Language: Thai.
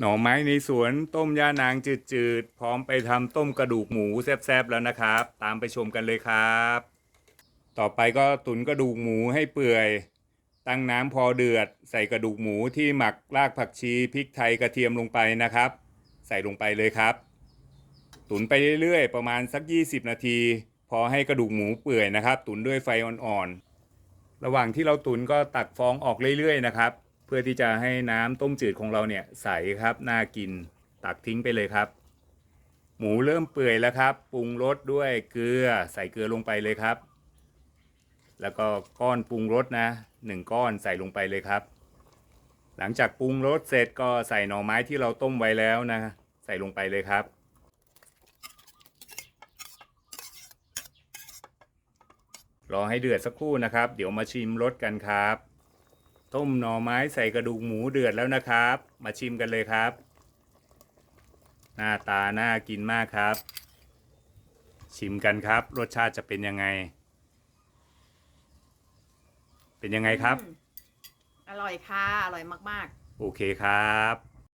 หน่อไม้ในสวนต้มย่านางจืดๆ พร้อมไปทำต้มกระดูกหมูแซ่บๆแล้วนะครับ ตามไปชมกันเลยครับ ต่อไปก็ตุ๋นกระดูกหมูให้เปื่อย ตั้งน้ำพอเดือด ใส่กระดูกหมูที่หมักรากผักชีพริกไทยกระเทียมลงไปนะครับ ใส่ลงไปเลยครับ ตุ๋นไปเรื่อยๆ ประมาณสัก 20 นาที พอให้กระดูกหมูเปื่อยนะครับ ตุ๋นด้วยไฟอ่อนๆ ระหว่างที่เราตุ๋นก็ตักฟองออกเรื่อยๆนะครับ เพื่อที่จะให้น้ำต้มจืดของเราเนี่ยใสครับน่ากินตักทิ้งไปเลยครับ หมูเริ่มเปื่อยแล้วครับ ปรุงรสด้วยเกลือใส่เกลือลงไปเลยครับ แล้วก็ก้อนปรุงรสนะหนึ่งก้อนใส่ลงไปเลยครับ หลังจากปรุงรสเสร็จก็ใส่หน่อไม้ที่เราต้มไว้แล้วนะ ใส่ลงไปเลยครับรอให้เดือดสักครู่นะครับ เดี๋ยวมาชิมรสกันครับ ต้มหน่อไม้ใส่กระดูกหมูเดือดแล้วนะครับ มาชิมกันเลยครับ หน้าตาน่ากินมากครับ ชิมกันครับ รสชาติจะเป็นยังไง เป็นยังไงครับอืมอร่อยค่ะ อร่อยมากโอเคครับ